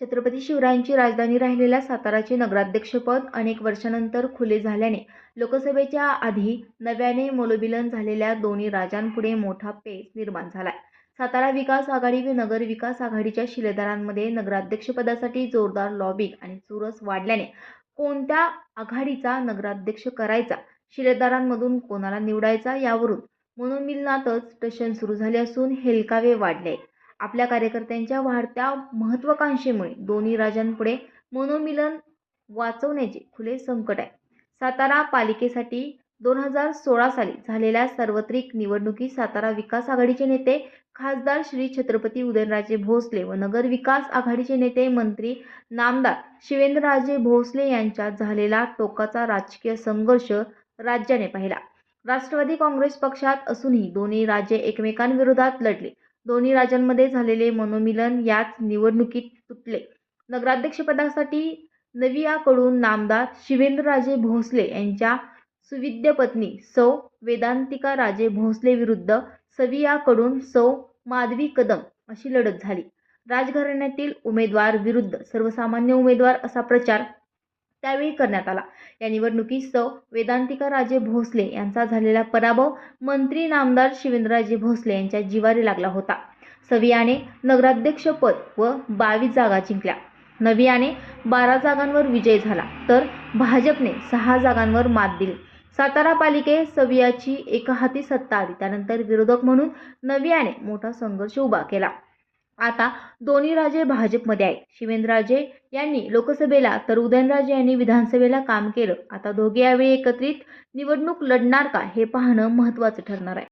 छत्रपती शिवरायांची राजधानी राहिलेल्या साताराचे नगराध्यक्षपद अनेक वर्षानंतर खुले झाल्याने लोकसभेच्या आधी नव्याने मोलोबिलन झालेल्या दोन्ही राजांपुढे मोठा पेच निर्माण झालाय. सातारा विकास आघाडी व नगर विकास आघाडीच्या शिलेदारांमध्ये नगराध्यक्षपदासाठी जोरदार लॉबिंग आणि चुरस वाढल्याने कोणत्या आघाडीचा नगराध्यक्ष करायचा शिलेदारांमधून कोणाला निवडायचा यावरून मनोमिलनातच टशन सुरू झाले असून हेलकावे वाढले आपल्या कार्यकर्त्यांच्या वाढत्या महत्वाकांक्षेमुळे दोन्ही राजांपुढे मनोमिलन वाचवण्याचे खुले संकट आहे. सातारा पालिकेसाठी दोन हजार सोळा साली झालेल्या सार्वत्रिक निवडणुकीत सातारा विकास आघाडीचे नेते खासदार श्री छत्रपती उदयनराजे भोसले व नगर विकास आघाडीचे नेते मंत्री नामदार शिवेंद्रराजे भोसले यांच्यात झालेला टोकाचा राजकीय संघर्ष राज्याने पाहिला. राष्ट्रवादी काँग्रेस पक्षात असूनही दोन्ही राज्ये एकमेकांविरोधात लढले. दोन्ही राज्यांमध्ये झालेले मनोमिलन याच निवडणुकीत तुटले. नगराध्यक्षपदासाठी नवियाकडून नामदार शिवेंद्रराजे भोसले यांच्या सुविद्य पत्नी सौ वेदांतिका राजे भोसले विरुद्ध सवियाकडून सौ माधवी कदम अशी लढत झाली. राजघराण्यातील उमेदवार विरुद्ध सर्वसामान्य उमेदवार असा प्रचार त्यावेळी करण्यात आला. या निवडणुकीत वेदांतिका राजे भोसले यांचा झालेला पराभव मंत्री नामदार शिवेंद्रराजे भोसले यांच्या जिवारी लागला होता. सवियाने नगराध्यक्षपद व बावीस जागा जिंकल्या. नवियाने बारा जागांवर विजय झाला. तर भाजपने सहा जागांवर मात दिली. सातारा पालिकेत सवियाची एकाहाती सत्ता आली. त्यानंतर विरोधक म्हणून नवियाने मोठा संघर्ष उभा केला. आता दोन्ही राजे भाजपमध्ये आहेत. शिवेंद्रराजे यांनी लोकसभेला तर उदयनराजे यांनी विधानसभेला काम केलं. आता दोघे यावेळी एकत्रित निवडणूक लढणार का हे पाहणं महत्त्वाचं ठरणार आहे.